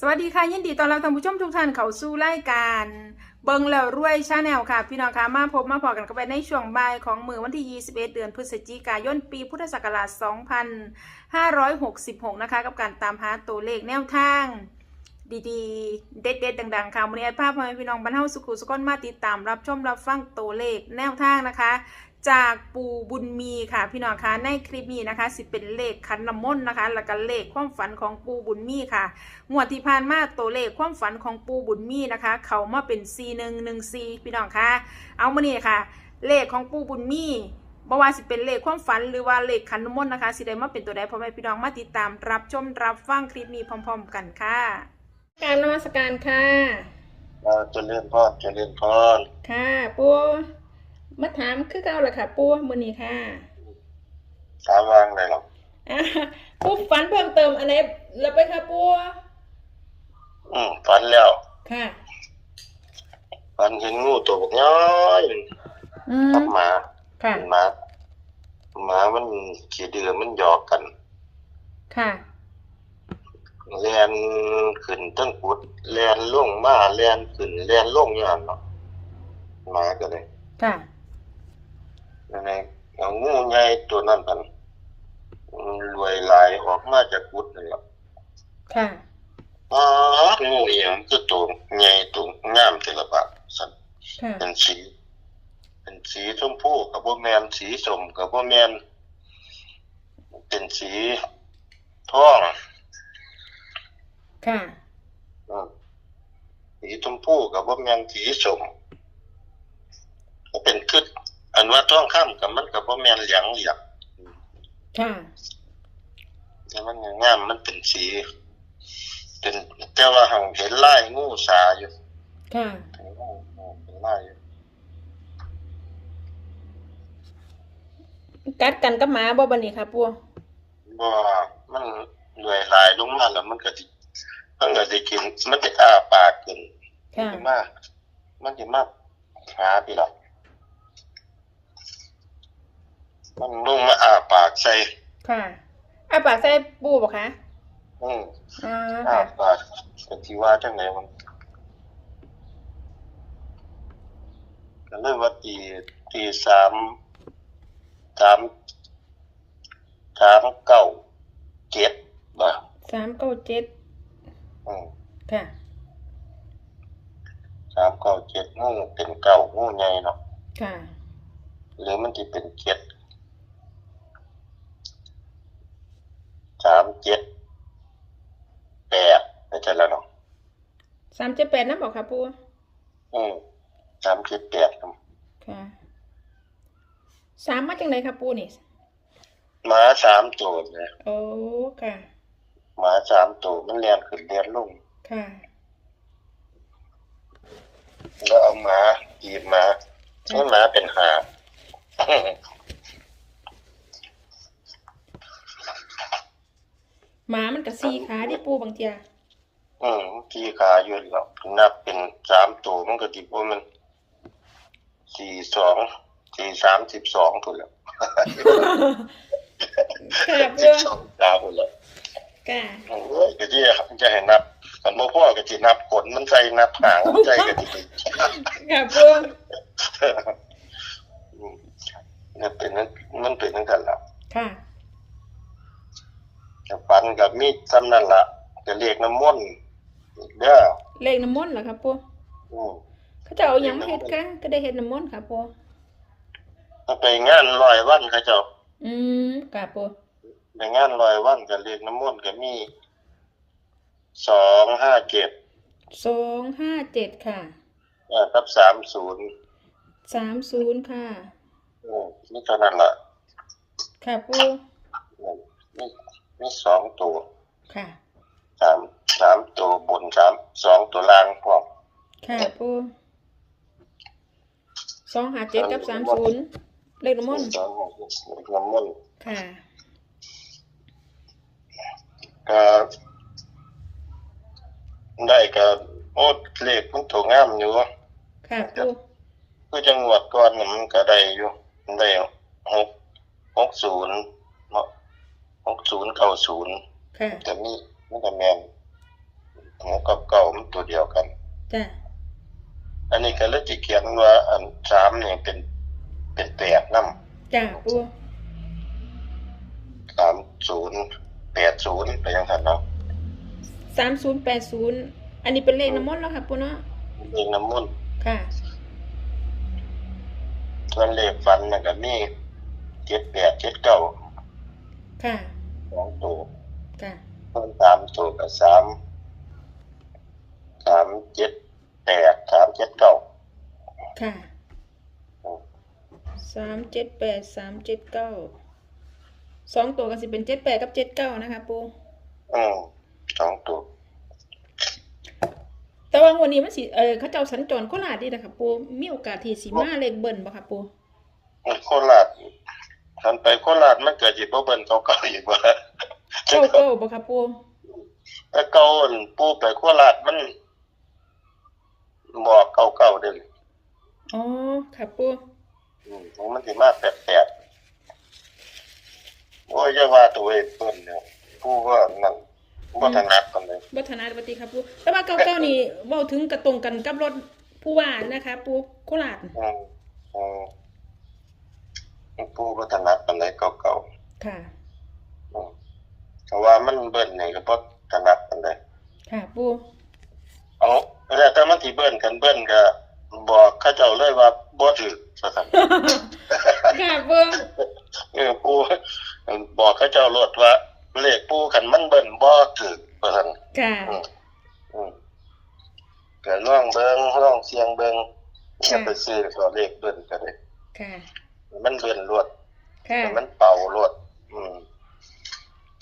สวัสดีค่ะ ยินดีต้อนรับท่านผู้ชมทุกท่านเข้าสู่รายการ เบิงแล้วรวยชาแนลค่ะ พี่น้องคะมาพบมาพอกันกันไปในช่วงบ่ายของมือวันที่ 21 เดือนพฤศจิกายนปีพุทธศักราช 2566 นะคะ กับการตามหาตัวเลขแนวทาง ดีๆ เด็ดๆ ดังๆ ค่ะวันนี้แอดภาพพ่อแม่พี่น้องบรรเทาสุขุสุขนมาติดตามรับชมรับฟังตัวเลขแนวทางนะคะ จากปูบุญมีค่ะ พี่น้องคะในคลิปนี้นะคะ สิเป็นเลขคันน้ำมนต์นะคะ แล้วก็เลขความฝันของปูบุญมีค่ะงวดที่ผ่านมาตัวเลขความฝันของปูบุญมีนะคะ เขามาเป็น C 1 1 C พี่น้องคะเอามานี่ค่ะ เลขของปูบุญมีบ่ว่าสิเป็นเลขความฝันหรือว่าเลขขันน้ำมนต์นะคะสิได้มาเป็นตัวใดพ่อแม่พี่น้องมาติดตามรับชมรับฟังคลิปนี้พร้อม ๆ กันค่ะการนมัสการค่ะเราจะเลื่อนพรจะเลื่อนพรค่ะปู มาถามคือเก่าละค่ะ ปูมื้อนี้ค่ะถามวางเลยหรอกอ่าปูฝันเพิ่มเติมอะไรแล้วไปค่ะปูอืมฝันแล้วค่ะฝันเห็นงูตัวบักน้อยอืมกับหมาค่ะหมาหมามันขี่เดือมันหยอกกันค่ะแลนขึ้นตั้งกุดแลนลงมาแลนขึ้นแลนลงอย่างเนาะหมาก็เลยค่ะ นั่นเองเอางูใหญ่ตัวนั้นกันมันรวยหลายออกมาจากกุดนั่นแหละค่ะอ๋องูเอียงคือตัวใหญ่ตัวงามแต่ละบาทสันค่ะเป็นสีเป็นสีชมพูกับบ่แมนสีส้มกับบ่แมนเป็นสีทองค่ะอืมสีชมพูกับบ่แมนสีส้มก็เป็นคืออัน ว่าทองคำกับมันกับบ่แมนเหลืองเหลืองค่ะแต่มันงามมันเป็นสี เป็นแต่ว่าหังเห็นลายงูสาอยู่ค่ะเป็นลายอยู่กัดกันกับหมาบ่บันนี้ค่ะปูบ่มันรวยหลายลงมาแล้วมันก็สิมันก็สิกิน มันจะอ้าปากขึ้นค่ะมันจะมากมันจะมากหาพี่หรอก มันลงมาอ้าปากใส่ค่ะอาปากใส่ปูบ่คะอืมอ่าอ้าค่ะปากแต่ที่ว่าจังไหนมันก็เลยว่าตีตีสามสามสามเก้าเจ็ดบ่าสามเก้าเจ็ดอืมค่ะ สามเก้าเจ็ดงูเป็นเก้างูใหญ่เนาะค่ะ หรือมันจะเป็นเจ็ดสามเจ็ดแปดไม่ใช่แล้วเนาะสามเจ็ดแปดนะบอกค่ะปูอืมสามเจ็ดแปดครับค่ะสามมาจังไหนค่ะปูนี่หมาสามตัวเนี่ยโอ้ค่ะหมาสามตัวมันเลียนขึ้นเลียนลงค่ะแล้วเอาหมาจีบหมาให้หมาเป็นหา หมามันกับสี่ขาที่ปูบางเทียอืมที่ขาอยู่หรอกนับเป็นสามตัวมันก็ติว่ามันสี่สองสี่สามสิบสองตัวแล้วค่ะปูสิบสองดาวตัวแล้วค่ะโอ้ยก็ที่จะให้นับกันบ่พ่อก็สินับขนมันใส่นับหางมันใส่ก็สิค่ะปู อืมมันเป็นนั้นมันเป็นนั่นกันละ ค่ะ แต่ฟันกับมีด ซ้ำนั่นละจะเรียกน้ำมนต์เด้อเลขน้ำมนต์เหรอครับปูอืมเขาจะเอาหยังมาเฮ็ดกันก็ได้เฮ็ดน้ำมนต์ค่ะปูถ้าไปงานลอยวันเขาเจ้าอืมค่ะปูไปงานลอยวันก็เรียกน้ำมนต์ก็มีสองห้าเจ็ดสองห้าเจ็ดค่ะอ่ากับสามศูนย์สามศูนย์ค่ะ อืมนี่เท่านั้นละค่ะปู อืมนี่นี่สองตัว ค่ะสามสามตัวบนสามสองตัวล่างพร้อมค่ะปูสองห้าเจ็ดกับสามศูนย์เลขน้ำมนต์สองน้ำมนต์ค่ะก็ได้ก็โอ้เลขมันถูกงามอยู่ค่ะปูคือจังหวัดก่อนน่ะมันก็ได้อยู่มันได้หกหกศูนย์เนาะหกศูนย์เก้าศูนย์ ค่ะแต่นี่มันก็แมนหกกับเก้ามันตัวเดียวกัน จ้ะอันนี้ก็เลยจะเขียนว่า อันสามเนี่ยเป็นเป็นแปดน้จ้ะปูำสามศูนย์แปดศูนย์ไปยังทันเนาะสามศูนย์แปดศูนย์อันนี้เป็นเลขน้ำมนต์แล้วค่ะปูเนาะเองน้ำมุ่นต์ค่ะ ส่วนเลขฟันมันก็มีเจ็ดแปดเจ็ดเก้าค่ะ สองตัว ค่ะเพิ่มสามตัวกับสามสามเจ็ดแปดสามเจ็ดเก้าค่ะสามเจ็ดแปดสามเจ็ดเก้าสองตัวก็สิเป็นเจ็ดแปดกับเจ็ดเก้านะคะปูอืมสองตัว แต่ว่าวันนี้มันสิเออเขาเจ้าสัญจรโคราชดีนะคะปูมีโอกาสที่สิมาเลขเบิ่นบ่ค่ะปูโคราชทันไปโคราชมันเกิดจีบเบิ้ลเก่าๆอีกว่า เก้าเก้าบ่ค่ะปูแต่เก่าอั่นปูไปโคราชมันบอกเก่าๆเด้ออ๋อค่ะปูอืมมันสิมาแปลกๆโอ้ยอย่าว่าตัวเองเปิ้นเนี่ยปูว่านั่นบ่ถนัดปานใดบัฒนาปฏิครับปูแต่ว่าเก้าเก้านี่เว้าถึงกระตรงกันกับรถผู้ว่านะคะ ปูโคราชอืมอืมปูบ่ถนัดปานใดเก่าค่ะๆอืม เพราะว่ามันเบิ้ลนี่ก็บ่ถนัดปานใดค่ะปูเอาแล้วแต่มันสิเบิ้ลกันเบิ้ลก็บอกเขาเจ้าเลยว่าบ่ถูกว่าซั่นค่ะปูเออปูบอกเขาเจ้ารถว่าเลขปูขันมันเบิ่นบ่ถูกว่าซั่นค่ะอืมอืมก็ลองเบิ่งลองเสียงเบิ่งอย่าไปซื้อตัวเลขเบิ่นก็ได้ค่ะ มันเบิ่นรวดค่ะแต่มันเป่ารวดอืม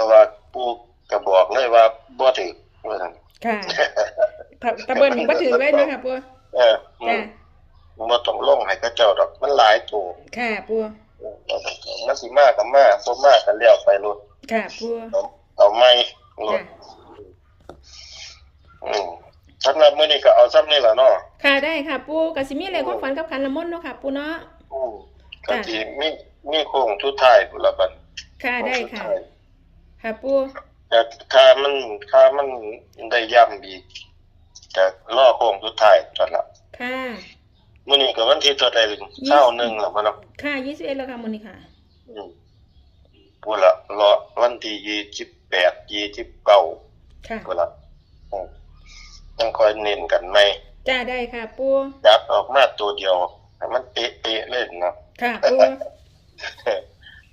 ก็ว่าปูก็บอกเลยว่าบ่ถูกว่าซั่นค่ะถ้าถ้าเบิ่นบ่ถือไว้เนาะค่ะปูเอออืค่ะมบ่ต้องลงให้เขาเจ้าดอกมันหลายตัวค่ะปูมันสิมากับมาบ่มาก็แล้วไปรถค่ะปูเอาเอาไม้รค่ะถอืมสำหรับมื้อนี้ก็เอาซ้ำนี่ล่ะเนาะค่ะได้ค่ะปูก็สิมีอะไรความฝันกับขันละมนต์เนาะค่ะปูเนาะอืมก็สิมีมีโค้งทุดท้ายพุ่นละบัดค่ะได้ค่ะโงสุท้าย ค่ะปูแต่ค่ามันค่ามันได้ย่ำอีกแต่รอโค้งทุดท้ายนั่นล่ะค่ะมื้อนี้ก็วันที่เท่าใดเช้าหนึงแล้วบ่เนาะค่ะยี่สิบเอ็ดแล้วค่ะมื้อนี้ค่ะอืมพุ่นละรอวันที่28 29ค่ะพุ่นละอืมยังคอยเน้นกันไหมจ้าได้ค่ะปูจับออกมาตัวเดียวให้มันเป๊ะๆเลยเนาะค่ะปู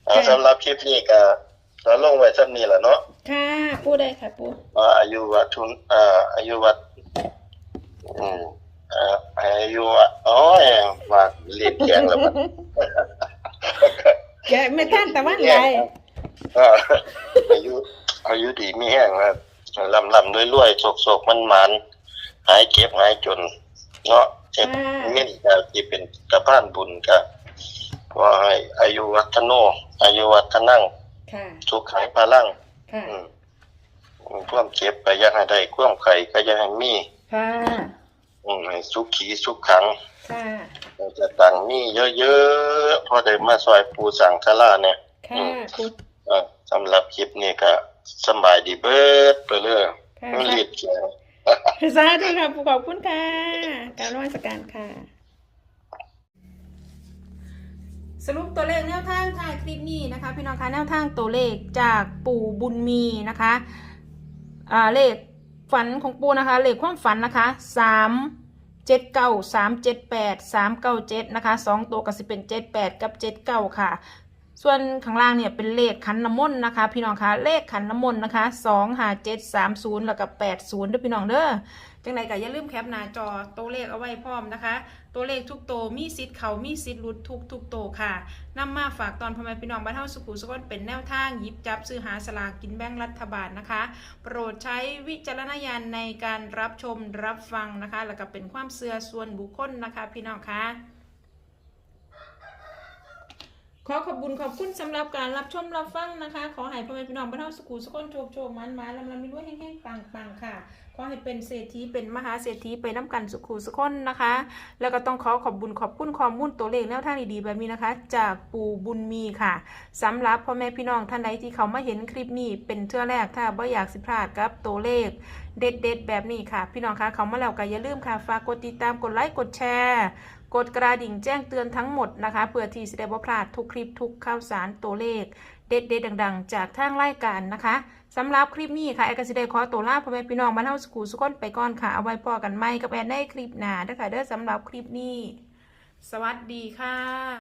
เอาสำหรับคลิปนี้ก็ เราลงไว้ซ้ำนี้แหละเนาะค่ะปูได้ค่ะปูว่าอายุวัดทุนเอ่ออายุวัดอืมเอ่ออายุวัดโอ้ยว่าเรียนแข็งแล้วมันแกไม่ท่านตะวันใดเอออายุอายุดีมีแห้งนะลำลำรวยๆโศกๆมันมันๆหายเจ็บหายจน เนาะเจ็บเม่นก็ที่เป็นกระพานบุญก็ว่าให้อายุวัฒโนอายุวัฒนัง ค่ะสุขขังพลังค่ะอืมความเจ็บก็อยังให้ได้ความไข่ก็อยังให้มีค่ะอืมให้สุขีสุขขังค่ะเราจะตังมีเยอะๆพอได้มาซอยปูสังฆราเนี่ยค่ะปูเอ่อสำหรับคลิปนี้ก็สำบายดีเบิดไปเลยค่ะมันรีดแขงสาธุค่ะปูขอบคุณค่ะการนมัสการค่ะ สรุปตัวเลขแนวทางท้ายคลิปนี้นะคะ พี่น้องคะแนวทางตัวเลขจากปู่บุญมีนะคะอ่าเลขฝันของปู่นะคะ เลขความฝันนะคะสามเจ็ดเก้าสามเจ็ดแปดสามเก้าเจ็ดนะคะสองตัวก็สิเป็นเจ็ดแปดกับเจ็ดเก้าค่ะ ส่วนข้างล่างเนี่ยเป็นเลขขันน้ำมนต์นะคะ พี่น้องคะเลขขันน้ำมนต์นะคะสองห้าเจ็ดสามศูนย์แล้วก็แปดศูนย์ด้วยพี่น้องเด้อจังไรก็อย่าลืมแคปหน้าจอตัวเลขเอาไว้พร้อมนะคะ ตัวเลขทุกโตวมีสิทธิ์เขามีสิทธิ์หลุดทุกทุกโตวค่ะนำมาฝากตอนพ่อแม่พี่น้องบ้านเฮาสุขุสุขนเป็นแนวทางหยิบจับซื้อหาสลากกินแบ่งรัฐบาลนะคะ โปรดใช้วิจารณญาณในการรับชมรับฟังนะคะ แล้วก็เป็นความเสื่อส่วนบุคคลนะคะ พี่น้องคะ ขอขอบคุญขอบคุณสำหรับการรับชมรับฟังนะคะ ขอให้พ่อแม่พี่น้องบ้านเฮาสุขุสุขนโชคโชคมันมาลำลำมีด้วยแห้งๆปังๆค่ะ ขอให้เป็นเศรษฐีเป็นมหาเศรษฐีไปน้ำกันสุขุสุขนนะคะ แล้วก็ต้องขอขอบบุญขอบคุณข้อมูลตัวเลขแนวทางดีๆแบบนี้นะคะ จากปู่บุญมีค่ะสำหรับพ่อแม่พี่น้องท่านใดที่เขามาเห็นคลิปนี้เป็นเทื่อแรกถ้าบ่อยากสิพลาดกับตัวเลข เด็ดๆ แบบนี้ค่ะ พี่น้องคะเขามาแล้วก็อย่าลืมค่ะ ฝากกดติดตามกดไลค์กดแชร์ กดกระดิ่งแจ้งเตือนทั้งหมดนะคะเพื่อที่จะได้บ่พลาดทุกคลิปทุกข่าวสารตัวเลข เด็ดๆ ดังๆ จากทางรายการนะคะสำหรับคลิปนี้ค่ะแอดกสิเดขอตัวลาพ่อแม่พี่น้องมาเล่าสกูสุกอนไปก่อนค่ะเอาไว้พอกันไหมกับแอนในคลิปหน้าเด้อค่ะเด้อสำหรับคลิปนี้ สวัสดีค่ะ